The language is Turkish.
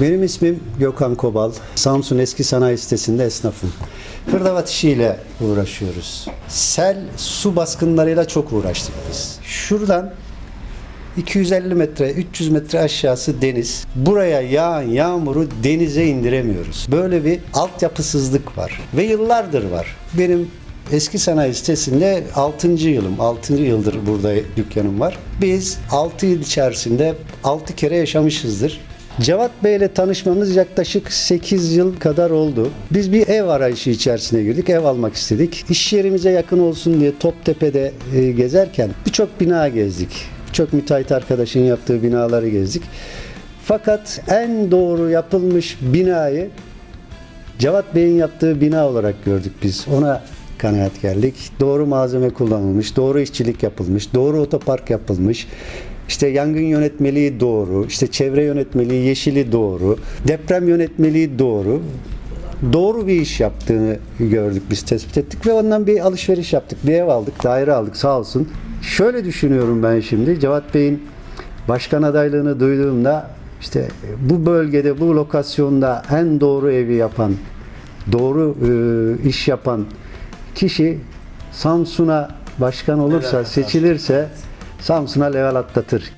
Benim ismim Gökhan Kobal. Samsun Eski Sanayi Sitesi'nde esnafım. Hırdavat işiyle uğraşıyoruz. Sel, su baskınlarıyla çok uğraştık biz. Şuradan 250 metre, 300 metre aşağısı deniz. Buraya yağan yağmuru denize indiremiyoruz. Böyle bir altyapısızlık var. Ve yıllardır var. Benim eski sanayi sitesinde 6. yılım, 6. yıldır burada dükkanım var. Biz 6 yıl içerisinde 6 kere yaşamışızdır. Cevat Bey ile tanışmamız yaklaşık 8 yıl kadar oldu. Biz bir ev arayışı içerisine girdik. Ev almak istedik. İş yerimize yakın olsun diye Toptepe'de e, gezerken birçok bina gezdik. Birçok müteahhit arkadaşın yaptığı binaları gezdik. Fakat en doğru yapılmış binayı Cevat Bey'in yaptığı bina olarak gördük biz. Ona kanaat geldik. Doğru malzeme kullanılmış, doğru işçilik yapılmış, doğru otopark yapılmış. İşte yangın yönetmeliği doğru, işte çevre yönetmeliği, yeşili doğru, deprem yönetmeliği doğru. Doğru bir iş yaptığını gördük biz tespit ettik ve ondan bir alışveriş yaptık. Bir ev aldık, daire aldık sağ olsun. Şöyle düşünüyorum ben şimdi. Cevat Bey'in başkan adaylığını duyduğumda işte bu bölgede, bu lokasyonda en doğru evi yapan, doğru e, iş yapan kişi Samsun'a başkan olursa, seçilirse Samsun'a level atlatır.